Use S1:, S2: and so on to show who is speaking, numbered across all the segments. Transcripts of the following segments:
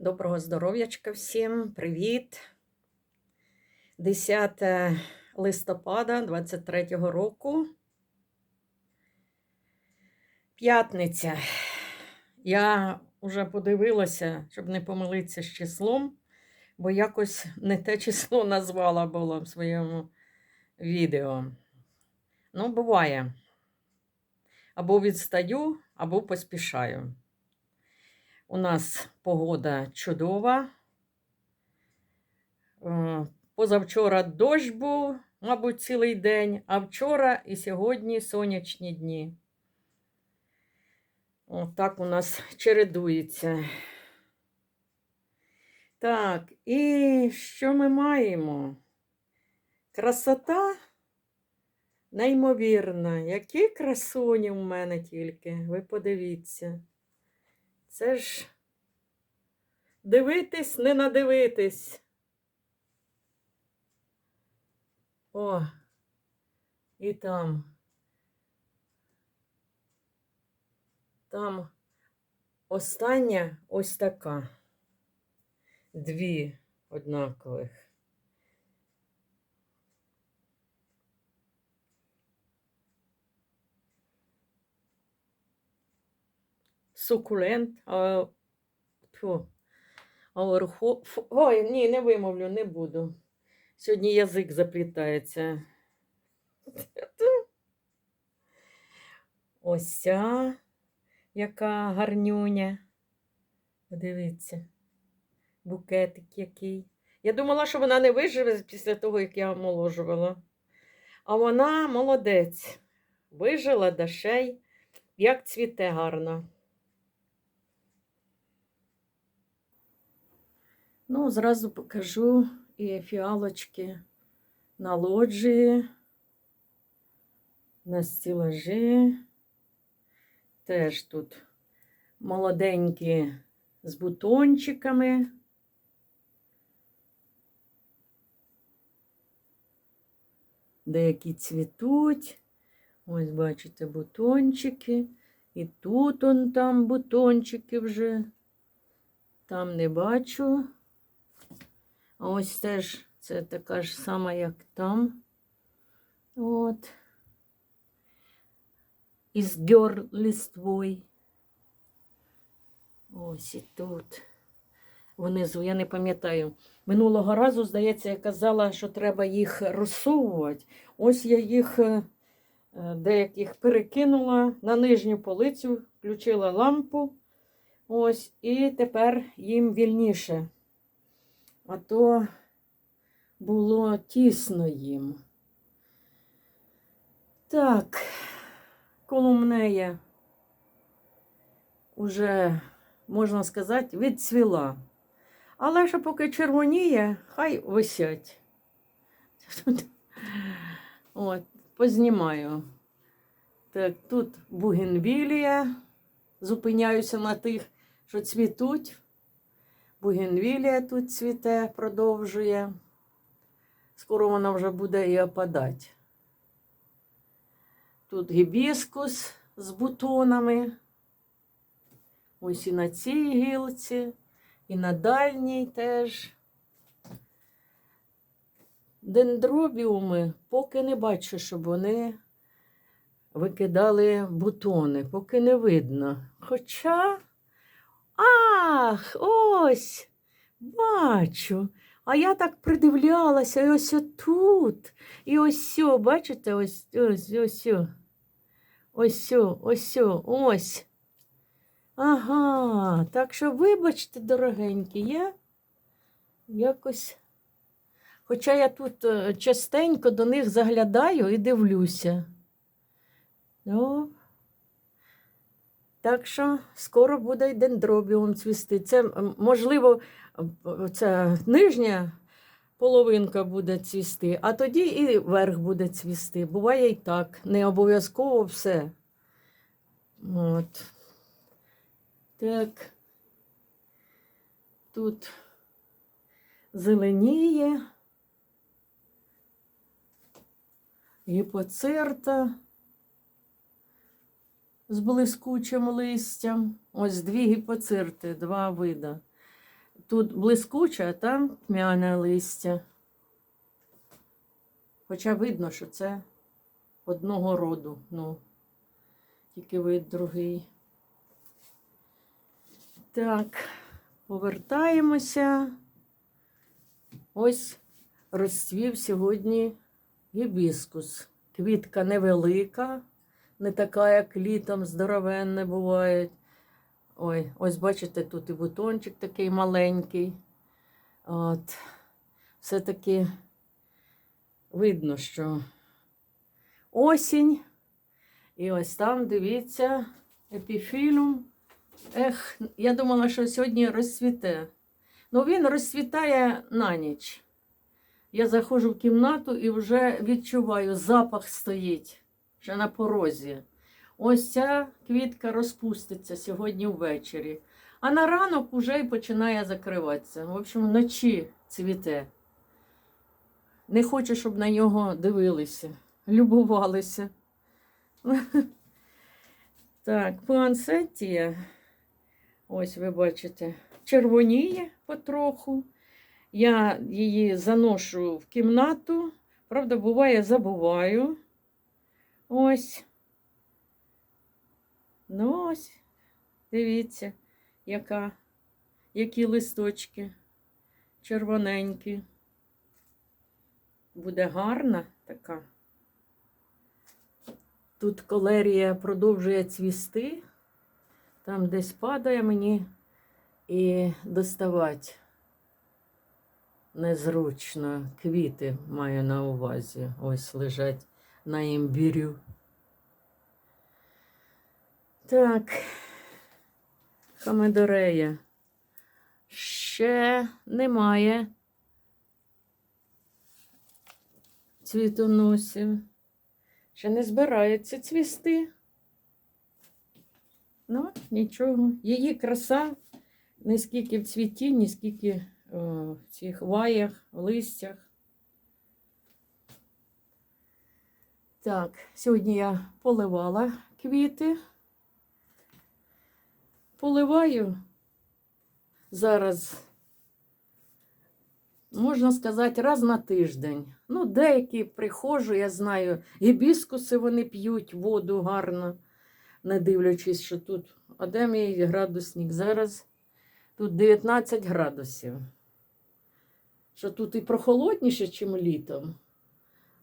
S1: Доброго здоров'ячка всім, привіт. 10 листопада 23-го року. П'ятниця. Я вже подивилася, щоб не помилитися з числом, бо якось не те число назвала було в своєму відео. Ну, буває. Або відстаю, або поспішаю. У нас погода чудова. Е, Позавчора дощ був, мабуть, цілий день, а вчора і сьогодні сонячні дні. Отак у нас чередується. Так, і що ми маємо? Красота неймовірна. Які красуні в мене тільки, ви подивіться. Це ж дивитись, не надивитись. О, і там. Там остання ось така. Дві однакових. Сукулент. А, тьфу, а верху, фу, ой, ні, не вимовлю, не буду. Сьогодні язик заплітається. Ось ця, яка гарнюня. Подивіться, букетик який. Я думала, що вона не виживе після того, як я омоложувала. А вона молодець. Вижила да ще як цвіте гарно. Ну, зразу покажу і фіалочки на лоджії, на стілажі. Теж тут молоденькі з бутончиками. Деякі цвітуть. Ось, бачите, бутончики. І тут он там бутончики вже. Там не бачу. А ось теж це така ж сама, як там. От. Із гьор листвою. Ось і тут. Внизу, я не пам'ятаю. Минулого разу, здається, я казала, що треба їх розсовувати. Ось я їх е, деяких перекинула на нижню полицю, включила лампу. Ось, і тепер їм вільніше. А то було тісно їм. Так, колумнея уже, можна сказати, відцвіла. Але що поки червоніє, хай висять. От, познімаю. Так, тут бугенвілія. Зупиняюся на тих, що цвітуть. Бугенвілія тут цвіте, продовжує. Скоро вона вже буде і опадати. Тут гібіскус з бутонами. Ось і на цій гілці, і на дальній теж. Дендробіуми поки не бачу, щоб вони викидали бутони, поки не видно. Хоча. Ах, ось, бачу. А я так придивлялася, і ось тут. І ось сьо, бачите, ось ось ось. сьо. Ось сьо, ось ось. Ага, так що, вибачте, дорогенькі, я якось. Хоча я тут е, частенько до них заглядаю і дивлюся. Ну, так що скоро буде й дендробіум цвісти. Це, можливо, ця нижня половинка буде цвісти, а тоді і верх буде цвісти. Буває і так. Не обов'язково все. От. Так. Тут зеленіє. Гіпоцерта з блискучим листям. Ось дві гіпоцирти, два вида. тут блискуче, а там тьмяне листя. Хоча видно, що це одного роду, ну, тільки вид другий. Так, повертаємося. Ось розцвів сьогодні гібіскус. Квітка невелика, не така, як літом здоровенне бувають. Ой, ось бачите, тут і бутончик такий маленький. От. Все-таки видно, що осінь. І ось там, дивіться, епіфілюм. Ех, я думала, що сьогодні розцвіте. Ну, він розцвітає на ніч. Я заходжу в кімнату і вже відчуваю, запах стоїть ще на порозі. Ось ця квітка розпуститься сьогодні ввечері. А на ранок уже й починає закриватися. В общем, вночі цвіте. Не хочу, щоб на нього дивилися, любувалися. Так, пуансетія, ось ви бачите, червоніє потроху. Я її заношу в кімнату. Правда, буває, забуваю. Ось. Ну ось, дивіться, яка, які листочки червоненькі. Буде гарна така. Тут колерія продовжує цвісти, там десь падає мені і доставати незручно. Квіти маю на увазі. Ось лежать на імбірю. Так, хамедорея. Ще немає цвітоносів. Ще не збирається цвісти. Ну, нічого. Її краса не скільки в цвіті, ні скільки о, в цих ваях, в листях. Так, сьогодні я поливала квіти. Поливаю зараз, можна сказати, раз на тиждень. Ну, деякі приходжу, я знаю, гібіскуси вони п'ють воду гарно, не дивлячись, що тут. А де мій градусник? Зараз тут 19 градусів. Що тут і прохолодніше, ніж літом.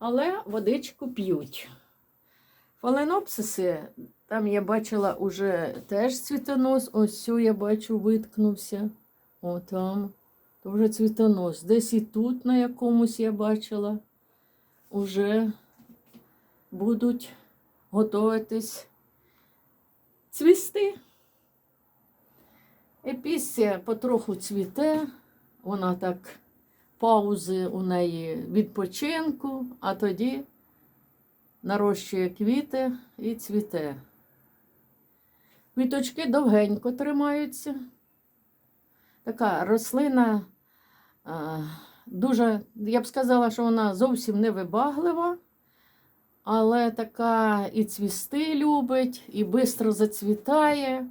S1: Але водичку п'ють. Фаленопсиси, там я бачила уже теж цвітонос. Ось цю я бачу, виткнувся. О, там. То вже цвітонос. Десь і тут на якомусь я бачила. Уже будуть готуватись цвісти. Епісія потроху цвіте, вона так паузи у неї відпочинку, а тоді нарощує квіти і цвіте. Квіточки довгенько тримаються. Така рослина а, дуже, я б сказала, що вона зовсім не вибаглива, але така і цвісти любить, і швидко зацвітає.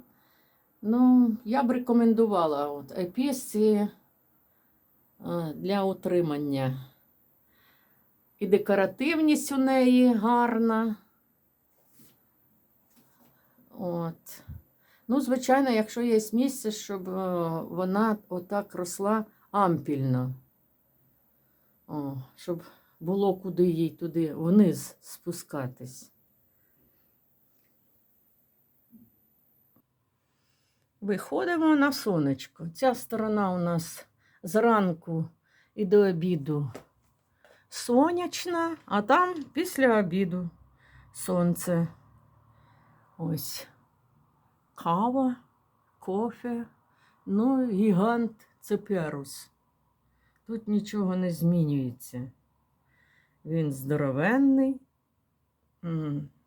S1: Ну, я б рекомендувала от, епісці для утримання. І декоративність у неї гарна. От. Ну, звичайно, якщо є місце, щоб е, вона отак росла ампільно. О, щоб було куди їй туди вниз спускатись. Виходимо на сонечко. Ця сторона у нас зранку і до обіду сонячна, а там після обіду сонце. Ось кава, кофе, ну, гігант цеперус. Тут нічого не змінюється. Він здоровенний.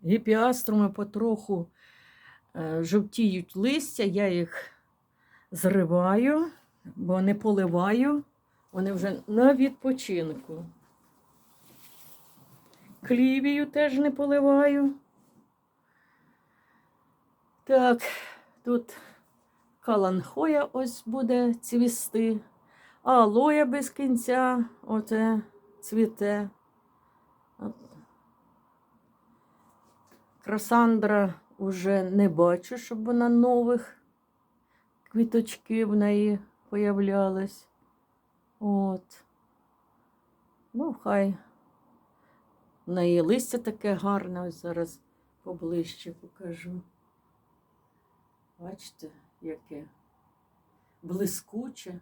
S1: Гіпіаструми потроху е, жовтіють листя, я їх зриваю, бо не поливаю. Вони вже на відпочинку. Клівію теж не поливаю. Так, тут Каланхоя ось буде цвісти. Алоя без кінця оце цвіте. Красандра уже не бачу, щоб вона нових квіточки в неї появлялись. От. Ну, хай. В неї листя таке гарне, ось зараз поближче покажу. Бачите, яке блискуче.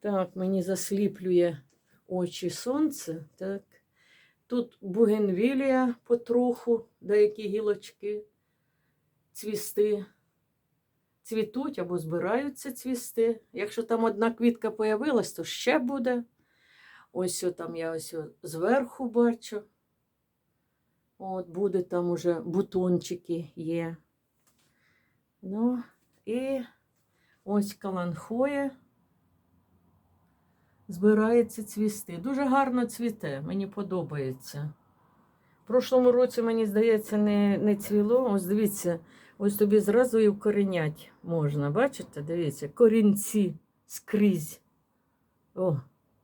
S1: Так, мені засліплює очі сонце. Так. Тут бугенвілія потроху, деякі гілочки цвісти. Цвітуть або збираються цвісти. Якщо там одна квітка появилась, то ще буде. Ось там я ось зверху бачу. От буде там уже бутончики є. Ну, і ось каланхоя збирається цвісти. Дуже гарно цвіте, мені подобається. В прошлому році, мені здається, не, не цвіло. Ось дивіться, ось тобі зразу і вкорінять можна. Бачите? Дивіться, корінці скрізь. О,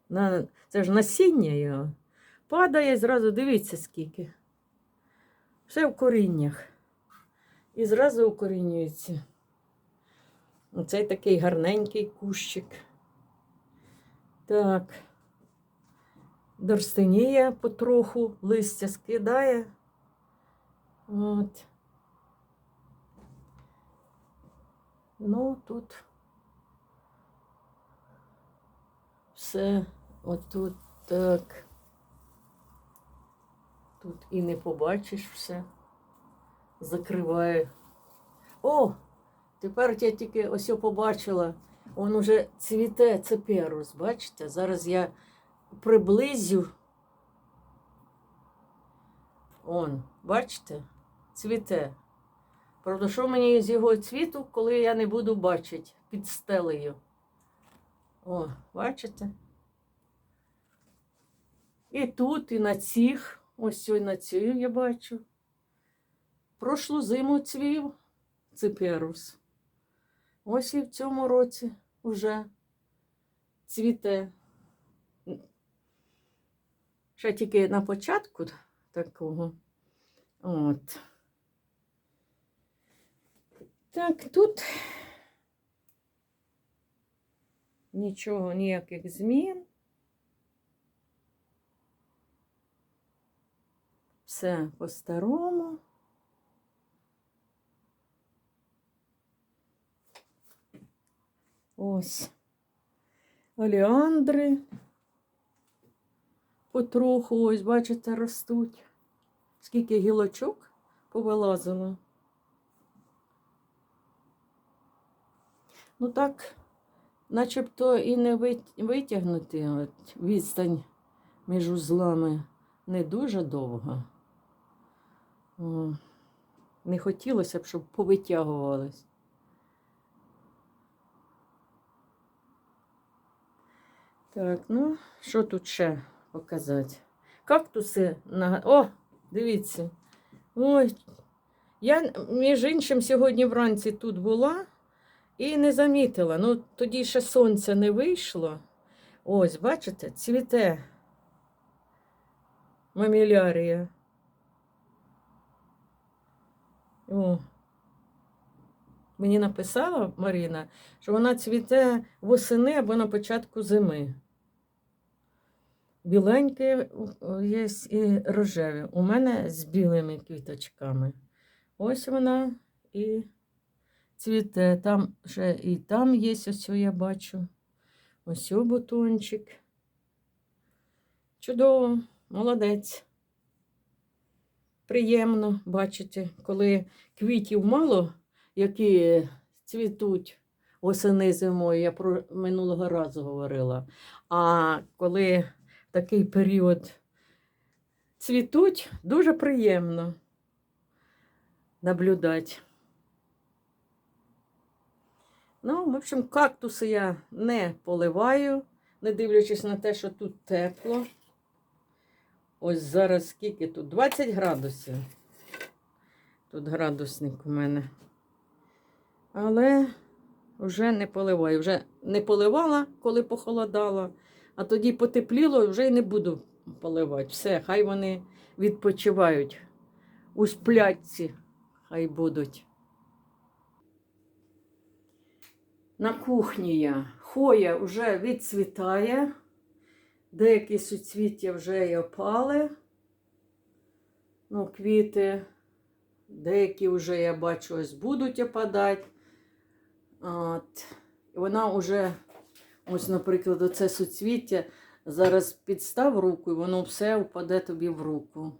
S1: на, це ж насіння його. Падає зразу, дивіться, скільки. Все в коріннях. І зразу укорінюється. Оцей такий гарненький кущик. Так. Дорстеніє потроху, листя скидає. От. Ну, тут все отут так. Тут і не побачиш все. Закриває. О! Тепер я тільки ось побачила. Он уже цвіте цеперус, бачите? Зараз я приблизю. Он, бачите? Цвіте. Правда, що мені з його цвіту, коли я не буду бачити під стелею? О, бачите? І тут, і на цих, ось і на цю я бачу. Прошлу зиму цвів циперус. Ось і в цьому році вже цвіте. Ще тільки на початку такого. От. Так, тут нічого, ніяких змін. Все по-старому. Ось. Оліандри потроху, ось, бачите, ростуть. Скільки гілочок повилазило. Ну так, начебто і не витягнути от, відстань між узлами не дуже довга. О, не хотілося б, щоб повитягувалось. Так, ну, що тут ще показати? Кактуси на. О, дивіться. Ой. Я, між іншим, сьогодні вранці тут була і не замітила. Ну, тоді ще сонце не вийшло. Ось, бачите, цвіте мамілярія. О. Мені написала Маріна, що вона цвіте восени або на початку зими. Біленьке є і рожеві. У мене з білими квіточками. Ось вона і цвіте. Там ще і там є, ось я бачу. Ось бутончик. Чудово, молодець. Приємно бачити, коли квітів мало, які цвітуть осени зимою, я про минулого разу говорила. А коли такий період цвітуть, дуже приємно наблюдати. Ну, в общем, кактуси я не поливаю, не дивлячись на те, що тут тепло. Ось зараз скільки тут? 20 градусів. Тут градусник у мене. Але вже не поливаю. Вже не поливала, коли похолодало, а тоді потепліло вже й не буду поливати. Все, хай вони відпочивають у сплятці, хай будуть. На кухні я. Хоя вже відцвітає. Деякі суцвіття вже й опали. Ну, квіти. Деякі вже, я бачу, ось будуть опадати. От. Вона вже, ось, наприклад, оце суцвіття. Зараз підстав руку, і воно все впаде тобі в руку.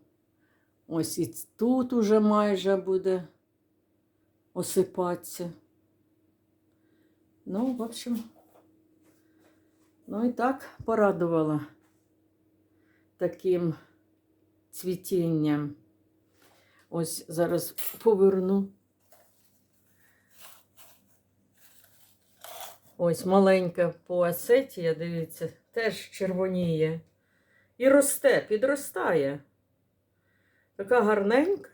S1: Ось і тут уже майже буде осипатися. Ну, в общем, ну і так порадувала таким цвітінням. Ось зараз поверну. Ось маленька поасетія, дивіться, теж червоніє. І росте, підростає. Така гарненька.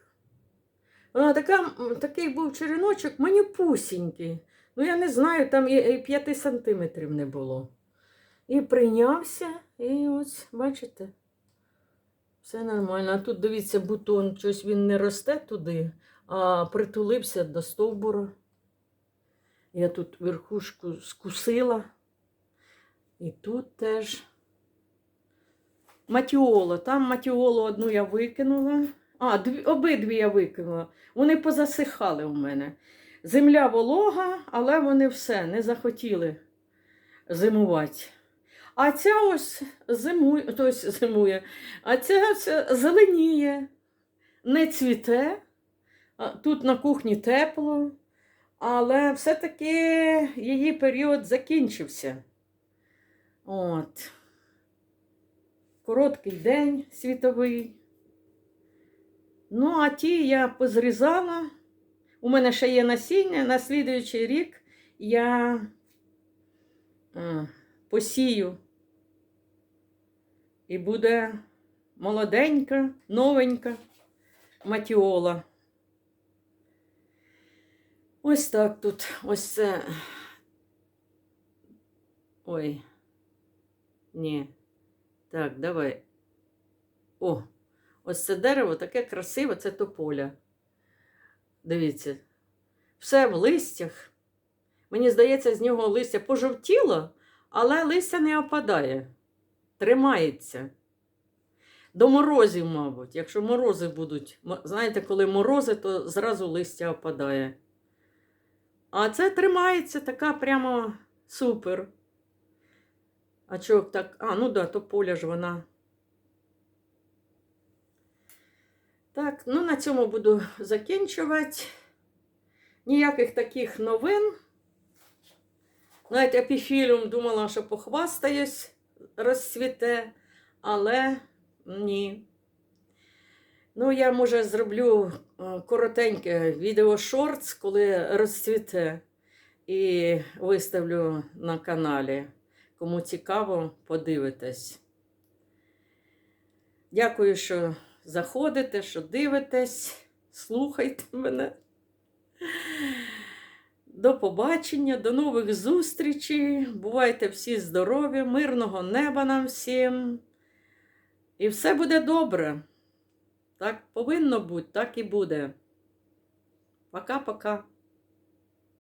S1: Вона така, такий був череночок, манюпусінький. Ну, я не знаю, там і, і 5 сантиметрів не було. І прийнявся, і ось, бачите, все нормально. А тут, дивіться, бутон, щось він не росте туди, а притулився до стовбура. Я тут верхушку скусила. І тут теж. Матіола. Там матіолу одну я викинула. А, дві, обидві я викинула. Вони позасихали у мене. Земля волога, але вони все не захотіли зимувати. А ця ось зимує, тобто зимує, а ця ось зеленіє, не цвіте. Тут на кухні тепло, але все-таки її період закінчився. От. Короткий день світовий. Ну, а ті я позрізала. У мене ще є насіння. На слідуючий рік я е, посію. І буде молоденька, новенька матіола. Ось так тут. Ось це. Ой. Ні. Так, давай. О, ось це дерево таке красиве, це тополя. Дивіться, все в листях. Мені здається, з нього листя пожовтіло, але листя не опадає, тримається. До морозів, мабуть. Якщо морози будуть, знаєте, коли морози, то зразу листя опадає. А це тримається така прямо супер. А чого так? А, ну да, то поля ж вона. Так, ну на цьому буду закінчувати. Ніяких таких новин. Навіть епіфіліум думала, що похвастаюсь, розцвіте, але ні. Ну, я, може, зроблю е, коротеньке відео шортс, коли розцвіте, і виставлю на каналі. Кому цікаво, подивитесь. Дякую, що заходите, що дивитесь, слухайте мене. До побачення, до нових зустрічей. Бувайте всі здорові, мирного неба нам всім. І все буде добре. Так повинно бути, так і буде. Пока-пока.